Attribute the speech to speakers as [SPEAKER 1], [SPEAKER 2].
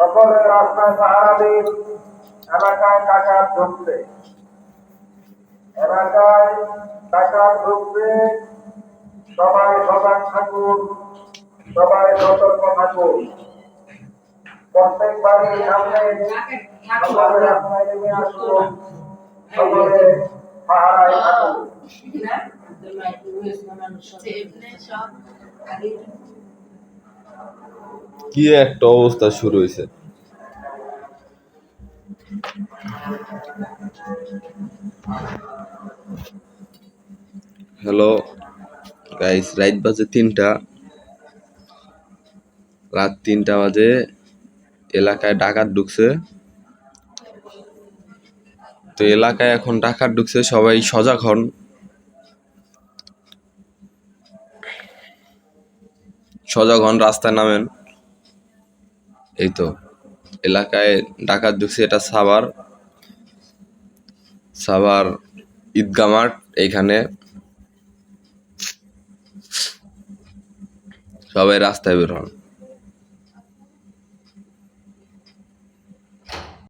[SPEAKER 1] সকলে রাস্তায় পাহারা দিন। এলাকায় ডাকাত ঢুকবে। এলাকায় ডাকাত ঢুকবে। সবাই সজাগ থাকুন। সবাই সতর্ক থাকুন। প্রত্যেক বাড়ির সামনে সকলে রাস্তায় নেমে আসুন। সকলে পাহারায় থাকুন।
[SPEAKER 2] কি একটা অবস্থা শুরু হয়েছে হ্যালো গাইস রাত বাজে তিনটা। রাত তিনটা বাজে, এলাকায় ডাকাত ঢুকছে। তো এলাকায় এখন ডাকাত ঢুকছে, সবাই সজাগ হন। সজাগ হন, রাস্তায় নামেন। এই তো, এলাকায় ডাকাত ঢুকছে, এটা সাভার। সাভার ঈদগা মাঠ, এইখানে। সবাই রাস্তায় বের হন।